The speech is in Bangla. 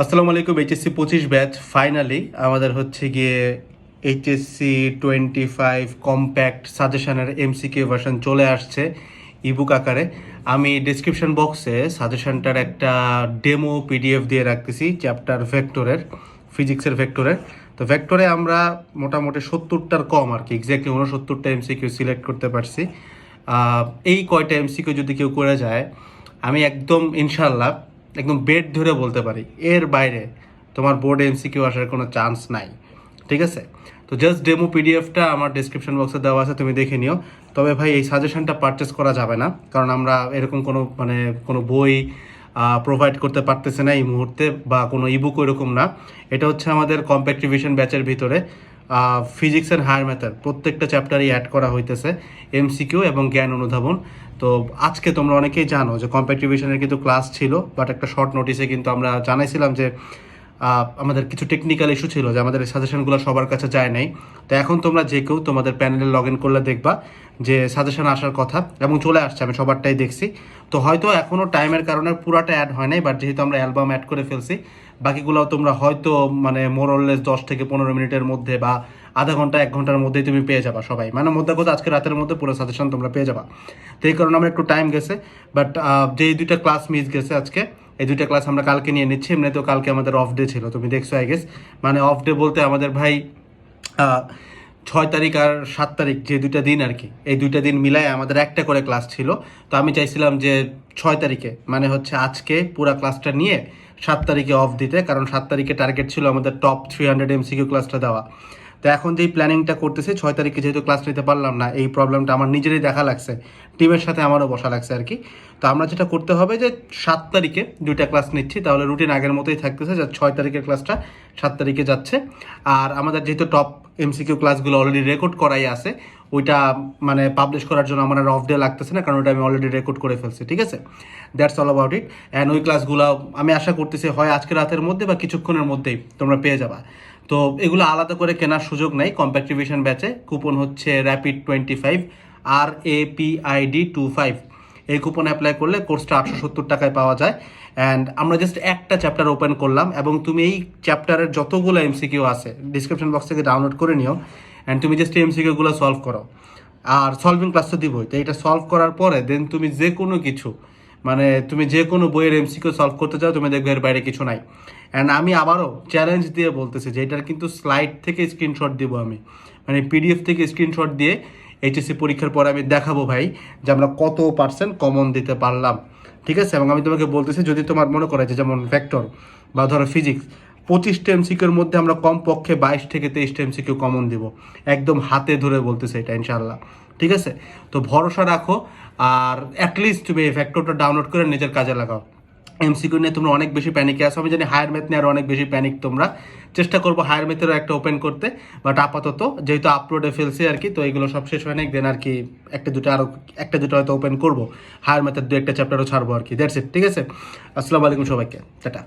আসসালামু আলাইকুম এইচএসসি পঁচিশ ব্যাচ ফাইনালি আমাদের হচ্ছে গিয়ে এইচএসসি টোয়েন্টি ফাইভ কম্প্যাক্ট সাজেশনের এমসিকিউ ভার্সন চলে আসছে ইবুক আকারে। আমি ডিসক্রিপশন বক্সে সাজেশনটার একটা ডেমো পিডিএফ দিয়ে রাখতেছি চ্যাপ্টার ভেক্টরের ফিজিক্সের ভেক্টরের তো ভেক্টরে আমরা মোটামুটি সত্তরটার কম আর কি এক্স্যাক্টলি উনসত্তরটা এমসিকিউ সিলেক্ট করতে পারছি। এই কয়টা এমসিকিউ যদি কেউ করে যায়, আমি একদম ইনশাল্লাহ একদম বেড ধরে বলতে পারি। এর বাইরে তোমার বোর্ডে এমসিকিউ আসার কোনো চান্স নাই। ঠিক আছে? তো জাস্ট ডেমো পিডিএফটা আমার ডিসক্রিপশন বক্সে দেওয়া আছে, তুমি দেখে নিও। তবে ভাই, এই সাজেশনটা পারচেস করা যাবে না। কারণ আমরা এরকম কোনো মানে কোনো বই প্রোভাইড করতে পারতেছে না এই মুহূর্তে, বা কোনো ইবুক এরকম না। এটা হচ্ছে আমাদের কম্প্যাক্টিভিশন ব্যাচের ভিতরে। ফিজিক্স অ্যান্ড হায়ার ম্যাথার প্রত্যেকটা চ্যাপ্টারই অ্যাড করা হইতেছে এমসিকিউ এবং জ্ঞান অনুধাবন। তো আজকে তোমরা অনেকেই জানো যে কম্পিটিভিশনের কিন্তু ক্লাস ছিল বাট একটা শর্ট নোটিসে কিন্তু আমরা জানাইছিলাম যে আমাদের কিছু টেকনিক্যাল ইস্যু ছিল যে আমাদের সাজেশনগুলো সবার কাছে যায় নাই। তো এখন তোমরা যে কেউ তোমাদের প্যানেলে লগ ইন করলে দেখবা যে সাজেশন আসার কথা এবং চলে আসছে, আমি সবারটাই দেখছি। তো হয়তো এখনও টাইমের কারণে পুরাটা অ্যাড হয় নাই বাট যেহেতু আমরা অ্যালবাম অ্যাড করে ফেলছি বাকিগুলো তোমরা হয়তো মানে মোরললেস দশ থেকে পনেরো মিনিটের মধ্যে বা আধা ঘণ্টা, এক ঘণ্টার মধ্যেই তুমি পেয়ে যাবা সবাই। মানে মধ্যে কথা আজকে রাতের মধ্যে পুরো সাজেশন তোমরা পেয়ে যাবা। তো এই কারণে আমার একটু টাইম গেছে বাট যেই দুইটা ক্লাস মিস গেছে আজকে এই দুইটা ক্লাস আমরা কালকে নিয়ে নিচ্ছি, এমনি তো কালকে আমাদের অফ ডে ছিল, তুমি দেখছ আই গেস মানে অফ ডে বলতে আমাদের ভাই ছয় তারিখ আর সাত তারিখ যে দুইটা দিন আর কি, এই দুইটা দিন মিলায় আমাদের একটা করে ক্লাস ছিল। তো আমি চাইছিলাম যে ছয় তারিখে মানে হচ্ছে আজকে পুরা ক্লাসটা নিয়ে সাত তারিখে অফ দিতে, কারণ সাত তারিখে টার্গেট ছিল আমাদের টপ থ্রি হান্ড্রেড এমসিকিউ ক্লাসটা দেওয়া। তো এখন যেই প্ল্যানিংটা করতেছি, ছয় তারিখে যেহেতু ক্লাস নিতে পারলাম না, এই প্রবলেমটা আমার নিজেরই দেখা লাগছে। টিমের সাথে আমারও বসা লাগছে আর কি। তো আমরা যেটা করতে হবে যে, সাত তারিখে দুইটা ক্লাস নিচ্ছি, তাহলে রুটিন আগের মতোই থাকতেছে যে, ছয় তারিখের ক্লাসটা সাত তারিখে যাচ্ছে। আর আমাদের যেহেতু টপ এমসিকিউ ক্লাসগুলো অলরেডি রেকর্ড করাই আছে, ওইটা মানে পাবলিশ করার জন্য আমার অফ ডে লাগতেছে না, কারণ ওইটা আমি অলরেডি রেকর্ড করে ফেলছি, ঠিক আছে? That's all about it and ওই ক্লাসগুলো আমি আশা করতেছি হয় আজকে রাতের মধ্যে বা কিছুক্ষণের মধ্যেই তোমরা পেয়ে যাবা। তো এগুলো আলাদা করে কেনার সুযোগ নাই। কম্প্যাক্টিভিশন ব্যাচে কুপন হচ্ছে rapid twenty five R A P ID two five এই কুপন অ্যাপ্লাই করলে কোর্সটা আটশো সত্তর টাকায় পাওয়া যায়। অ্যান্ড আমরা জাস্ট একটা চ্যাপ্টার ওপেন করলাম এবং তুমি এই চ্যাপ্টারের যতগুলো এমসিকিউ আছে ডিসক্রিপশন বক্স থেকে ডাউনলোড করে নিও। অ্যান্ড তুমি জাস্ট এমসিকিউগুলো সলভ করো। আর সলভিং ক্লাস তো দিবই। তো এটা সলভ করার পরে দেন তুমি যে কোনো কিছু মানে তুমি যে কোনো বইয়ের এমসিকিউ সলভ করতে চাও, তুমি দেখবে এর বাইরে কিছু নাই। অ্যান্ড আমি আবারও চ্যালেঞ্জ দিয়ে বলতেছি যে এটার কিন্তু স্লাইড থেকে স্ক্রিনশট দেবো আমি। মানে পিডিএফ থেকে স্ক্রিনশট দিয়ে এইচএসসি পরীক্ষার পরে আমি দেখাবো ভাই যে আমরা কত পার্সেন্ট কমন দিতে পারলাম। ঠিক আছে? এবং আমি তোমাকে বলতেছি, যদি তোমার মনে করে যে যেমন ভেক্টর বা ধরো ফিজিক্স পঁচিশটা এমসিকিউর মধ্যে আমরা কম পক্ষে বাইশ থেকে তেইশটা এমসিকিউ কমন দিব। একদম হাতে ধরে বলতেছে এটা ইনশাল্লাহ ঠিক আছে? তো ভরসা রাখো, আর অ্যাটলিস্ট তুমি এই ফ্যাক্টরটা ডাউনলোড করে নিজের কাজে লাগাও। এমসিকিউ নিয়ে তোমরা অনেক বেশি প্যানিকে আসো আমি জানি হায়ার ম্যাথ নিয়ে আরও অনেক বেশি প্যানিক তোমরা। চেষ্টা করব হায়ার ম্যাথেরও একটা ওপেন করতে বাট আপাতত যেহেতু আপলোডে ফেলছি আর কি, তো এগুলো সব শেষ হয় না দেন আর কি একটা দুটো আরও একটা দুটো হয়তো ওপেন করব। হায়ার ম্যাথের দু একটা চ্যাপ্টারও ছাড়বো আর কি। দ্যাটস ইট ঠিক আছে? আসসালামু আলাইকুম সবাইকে। টাটা।